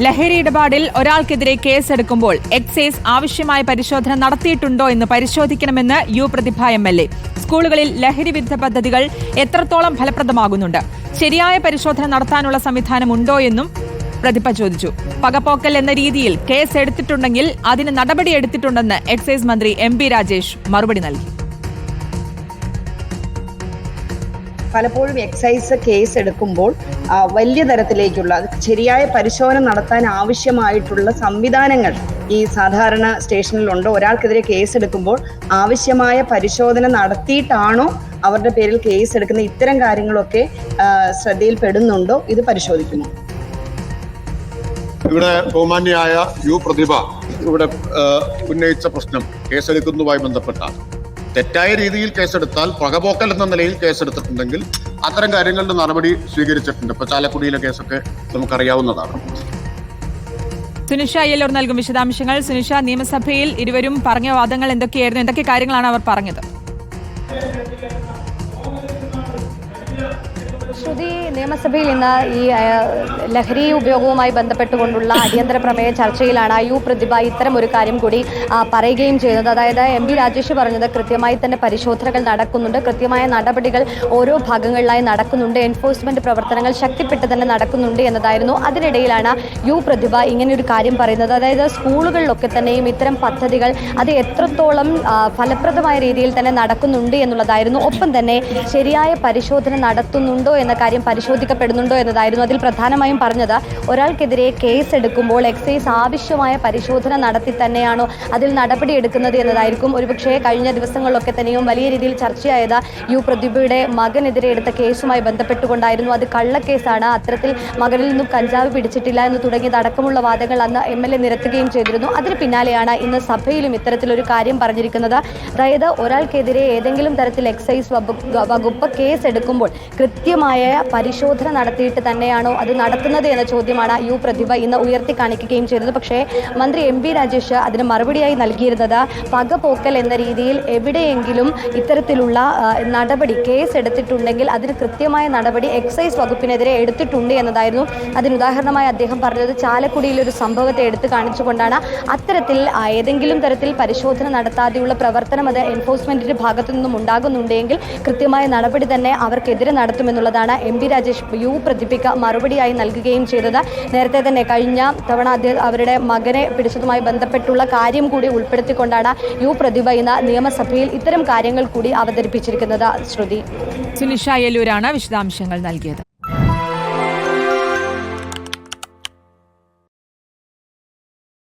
ലഹരി ഇടപാടിൽ ഒരാൾക്കെതിരെ കേസെടുക്കുമ്പോൾ എക്സൈസ് ആവശ്യമായ പരിശോധന നടത്തിയിട്ടുണ്ടോ എന്ന് പരിശോധിക്കണമെന്ന് U Prathibha M L A. സ്കൂളുകളിൽ ലഹരി വിരുദ്ധ പദ്ധതികൾ എത്രത്തോളം ഫലപ്രദമാകുന്നുണ്ട്? ശരിയായ പരിശോധന നടത്താനുള്ള സംവിധാനം ഉണ്ടോ എന്നും പ്രതിഭ ചോദിച്ചു. പകപ്പോക്കൽ എന്ന രീതിയിൽ കേസ് എടുത്തിട്ടുണ്ടെങ്കിൽ അതിന് നടപടി എടുത്തിട്ടുണ്ടെന്ന് എക്സൈസ് മന്ത്രി എം രാജേഷ് മറുപടി നൽകി. പലപ്പോഴും എക്സൈസ് കേസ് എടുക്കുമ്പോൾ വലിയ തരത്തിലേക്കുള്ള ശരിയായ പരിശോധന നടത്താൻ ആവശ്യമായിട്ടുള്ള സംവിധാനങ്ങൾ ഈ സാധാരണ സ്റ്റേഷനിലുണ്ട്. ഒരാൾക്കെതിരെ കേസ് എടുക്കുമ്പോൾ ആവശ്യമായ പരിശോധന നടത്തിയിട്ടാണോ അവരുടെ പേരിൽ കേസ് എടുക്കുന്ന ഇത്തരം കാര്യങ്ങളൊക്കെ ശ്രദ്ധയിൽപ്പെടുന്നുണ്ടോ? ഇത് പരിശോധിക്കുന്നു ഇവിടെ ബഹുമാന്യായ യു പ്രതിഭ ഇവിടെ ഉന്നയിച്ച പ്രശ്നം കേസെടുക്കുന്നതുമായി ബന്ധപ്പെട്ടാണ്. തെറ്റായ രീതിയിൽ കേസെടുത്താൽ പകപോക്കൽ എന്ന നിലയിൽ കേസെടുത്തിട്ടുണ്ടെങ്കിൽ അത്തരം കാര്യങ്ങളുടെ നടപടി സ്വീകരിച്ചിട്ടുണ്ട്. ഇപ്പൊ ചാലക്കുടിയിലെ കേസൊക്കെ നമുക്കറിയാവുന്നതാണ്. സുനിഷ അയ്യല്ലൂർ നൽകും വിശദാംശങ്ങൾ. സുനിഷ നിയമസഭയിൽ ഇരുവരും പറഞ്ഞ വാദങ്ങൾ എന്തൊക്കെയായിരുന്നു? എന്തൊക്കെ കാര്യങ്ങളാണ് അവർ പറഞ്ഞത്? ശ്രുതി നിയമസഭയിൽ ഇന്ന് ഈ ലഹരി ഉപയോഗവുമായി ബന്ധപ്പെട്ടുകൊണ്ടുള്ള അടിയന്തര പ്രമേയ ചർച്ചയിലാണ് യു പ്രതിഭ ഇത്തരം ഒരു കാര്യം കൂടി പറയുകയും ചെയ്യുന്നത് അതായത് എം പി രാജേഷ് പറഞ്ഞത് കൃത്യമായി തന്നെ പരിശോധനകൾ നടക്കുന്നുണ്ട്. കൃത്യമായ നടപടികൾ ഓരോ ഭാഗങ്ങളിലായി നടക്കുന്നുണ്ട്. എൻഫോഴ്സ്മെന്റ് പ്രവർത്തനങ്ങൾ ശക്തിപ്പെട്ട് തന്നെ നടക്കുന്നുണ്ട് എന്നതായിരുന്നു. അതിനിടയിലാണ് യു പ്രതിഭ ഇങ്ങനെയൊരു കാര്യം പറയുന്നത്. അതായത് സ്കൂളുകളിലൊക്കെ തന്നെയും ഇത്തരം പദ്ധതികൾ അത് എത്രത്തോളം ഫലപ്രദമായ രീതിയിൽ തന്നെ നടക്കുന്നുണ്ട് എന്നുള്ളതായിരുന്നു. ഒപ്പം തന്നെ ശരിയായ പരിശോധന നടത്തുന്നുണ്ടോ എന്ന കാര്യം പരിശോധിക്കപ്പെടുന്നുണ്ടോ എന്നതായിരുന്നു അതിൽ പ്രധാനമായും പറഞ്ഞത്. ഒരാൾക്കെതിരെ കേസ് എടുക്കുമ്പോൾ എക്സൈസ് ആവശ്യമായ പരിശോധന നടത്തി തന്നെയാണോ അതിൽ നടപടി എടുക്കുന്നത് എന്നതായിരിക്കും. ഒരുപക്ഷെ കഴിഞ്ഞ ദിവസങ്ങളിലൊക്കെ തന്നെയും വലിയ രീതിയിൽ ചർച്ചയായത് യു പ്രതിഭയുടെ മകനെതിരെ എടുത്ത കേസുമായി ബന്ധപ്പെട്ടുകൊണ്ടായിരുന്നു. അത് കള്ളക്കേസാണ് അത്തരത്തിൽ മകനിൽ നിന്നും കഞ്ചാവ് പിടിച്ചിട്ടില്ല എന്ന് തുടങ്ങിയത് അടക്കമുള്ള വാദങ്ങൾ അന്ന് എം എൽ എ നിരത്തുകയും ചെയ്തിരുന്നു. അതിന് പിന്നാലെയാണ് ഇന്ന് സഭയിലും ഇത്തരത്തിലൊരു കാര്യം പറഞ്ഞിരിക്കുന്നത്. അതായത് ഒരാൾക്കെതിരെ ഏതെങ്കിലും തരത്തിൽ എക്സൈസ് വകുപ്പ് കേസ് എടുക്കുമ്പോൾ കൃത്യമായ പരിശോധന നടത്തിയിട്ട് തന്നെയാണോ അത് നടത്തുന്നത് എന്ന ചോദ്യമാണ് യു പ്രതിഭ ഇന്ന് ഉയർത്തി കാണിക്കുകയും ചെയ്തത്. പക്ഷേ മന്ത്രി എം വി രാജേഷ് അതിന് മറുപടിയായി നൽകിയിരുന്നത് പകപോക്കൽ എന്ന രീതിയിൽ എവിടെയെങ്കിലും ഇത്തരത്തിലുള്ള നടപടി കേസ് എടുത്തിട്ടുണ്ടെങ്കിൽ അതിന് കൃത്യമായ നടപടി എക്സൈസ് വകുപ്പിനെതിരെ എടുത്തിട്ടുണ്ട് എന്നതായിരുന്നു അതിന് ഉദാഹരണമായി അദ്ദേഹം പറഞ്ഞത്. ചാലക്കുടിയിൽ ഒരു സംഭവത്തെ എടുത്തു കാണിച്ചുകൊണ്ടാണ് അത്തരത്തിൽ ഏതെങ്കിലും തരത്തിൽ പരിശോധന നടത്താതെയുള്ള പ്രവർത്തനം അത് എൻഫോഴ്സ്മെന്റിന്റെ ഭാഗത്തു നിന്നും ഉണ്ടാകുന്നുണ്ടെങ്കിൽ കൃത്യമായ നടപടി തന്നെ അവർക്കെതിരെ നടത്തുമെന്നുള്ളതാണ് എം പി രാജേഷ് യു പ്രതിഭയ്ക്ക് മറുപടിയായി നൽകുകയും ചെയ്തത്. നേരത്തെ തന്നെ കഴിഞ്ഞ തവണ അവരുടെ മകനെ പിടിച്ചതുമായി ബന്ധപ്പെട്ടുള്ള കാര്യം കൂടി ഉൾപ്പെടുത്തിക്കൊണ്ടാണ് യു പ്രതിഭ ഇന്ന് നിയമസഭയിൽ ഇത്തരം കാര്യങ്ങൾ കൂടി അവതരിപ്പിച്ചിരിക്കുന്നത്. ശ്രുതി. സുനിഷ യെല്ലൂരാണ് വിശദാംശങ്ങൾ നൽകിയത്.